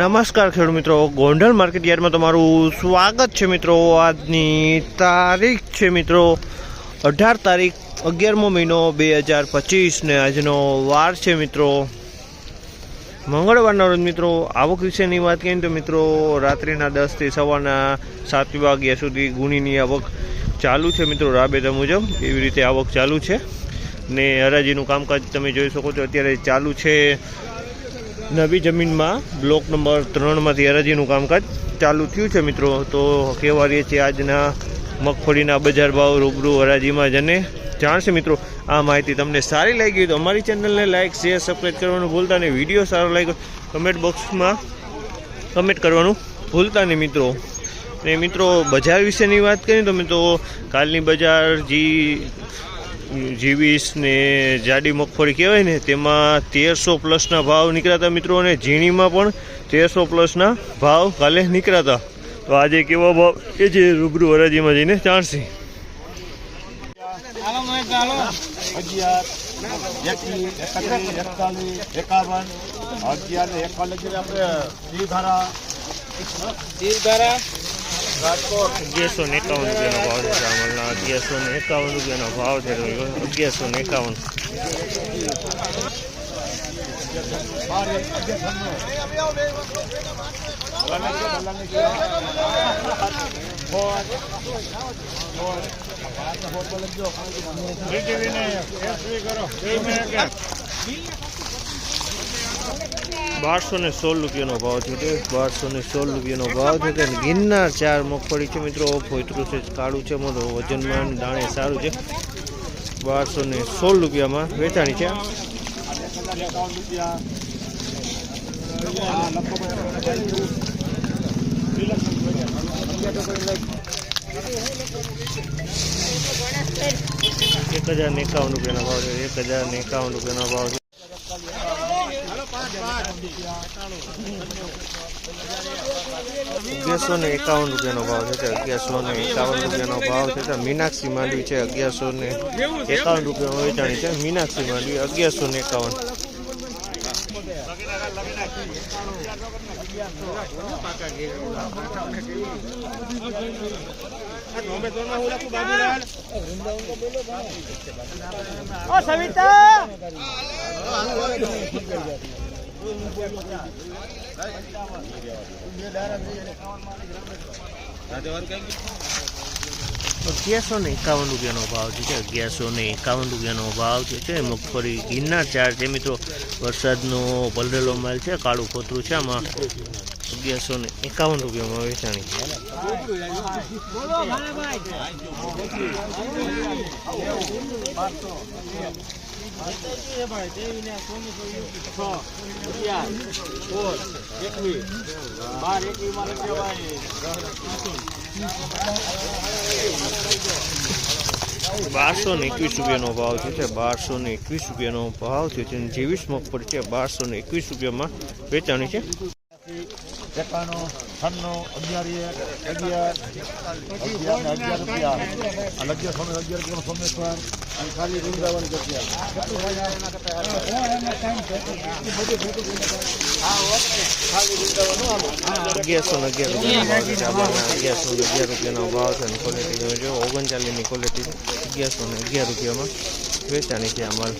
નમસ્કાર ખેડૂત મિત્રો. ગોંડલ માર્કેટ યાર્ડમાં તમારું સ્વાગત છે મિત્રો. આજની તારીખ છે મિત્રો અઢાર તારીખ અગિયારમો મહિનો બે હજાર પચીસ ને આજનો વાર છે મિત્રો. મંગળવારના રોજ મિત્રો આવક વિશેની વાત કરીએ તો મિત્રો રાત્રિના દસથી સવારના સાત વાગ્યા સુધી ગુણીની આવક ચાલુ છે મિત્રો, રાબેતા મુજબ. એવી રીતે આવક ચાલુ છે. ને હરાજીનું કામકાજ તમે જોઈ શકો છો, અત્યારે ચાલુ છે નવી જમીનમાં બ્લોક નંબર ત્રણમાંથી હરાજીનું કામકાજ ચાલુ થયું છે, મિત્રો. તો કહેવા છીએ આજના મગફળીના બજાર ભાવ રૂબરૂ હરાજીમાં જને જાણશે મિત્રો. આ માહિતી તમને સારી લાગી તો અમારી ચેનલને લાઇક શેર સબસ્ક્રાઈબ કરવાનું ભૂલતા નહીં. વીડિયો સારો લાગ્યો કમેન્ટ બોક્સમાં કમેન્ટ કરવાનું ભૂલતા નહીં, મિત્રો. ને મિત્રો, બજાર વિશેની વાત કરીએ તો મિત્રો, કાલની બજાર જી જીવીસ ને જાડી મગફળી કહેવાય ને તેમાં તેરસો પ્લસના ભાવ નીકળ્યા હતા મિત્રો અને ઝીણીમાં પણ તેરસો પ્લસના ભાવ કાલે નીકળ્યા હતા તો આજે કેવો ભાવ એ જે રૂબરૂ હરાજીમાં જઈને જાણશે અગિયાર એકતાલીસ એકાવન અગિયાર ને એકાવન આપણે અગિયારસો ને એકાવન રૂપિયાનો ભાવ છે ચાવલના અગિયારસો ને એકાવન રૂપિયાનો ભાવ છે અગિયારસો ને એકાવન. બારસો ને સોળ રૂપિયાનો ભાવ તે બારસો ને સોળ રૂપિયાનો ભાવ છે કે ગિરનાર ચાર મગફળી છે મિત્રો. ફોતરું છે, કાળું છે મોટો વજનમાં દાણે સારું છે. બારસો ને સોળ રૂપિયામાં વેચાણી છે. એક હજાર એકાવન રૂપિયાનો ભાવ છે. એક હજાર એકાવન રૂપિયાનો ભાવ છે. અગિયારસો ને એકાવન રૂપિયાનો ભાવ છે અગિયારસો ને એકાવન રૂપિયાનો ભાવ છે મીનાક્ષી માંડવી છે, અગિયારસો ને એકાવન રૂપિયામાં વેચાણી છે, મીનાક્ષી માંડવી અગિયારસો ને એકાવન. અગિયારસો ને એકાવન રૂપિયાનો ભાવ છે અગિયારસો ને એકાવન રૂપિયાનો ભાવ છે છે મગફળી ગિરનાર ચાર છે મિત્રો. વરસાદનો પલરેલો માલ છે, કાળું કોતરું છે. આમાં અગિયારસો ને એકાવન રૂપિયામાં વેચાણી બાર બારસો ને એકવીસ રૂપિયાનો ભાવ છે. તે બારસો ને એકવીસ રૂપિયાનો ભાવ છે. તેની જેવીસ મગફળી છે, બારસો ને એકવીસ રૂપિયામાં વેચાણી છે. એકાણું અગિયાર અગિયાર અગિયાર રૂપિયા. અને અગિયાર સોને અગિયાર કિલો સોમેશ્વર. ખાલી વૃંદાવન અગિયારસો ને રૂપિયાનો ભાવ છે રૂપિયાનો અને ક્વોલિટી જો ઓગણચાલીસની અગિયારસો ને અગિયાર રૂપિયામાં વેચાણી છે માલ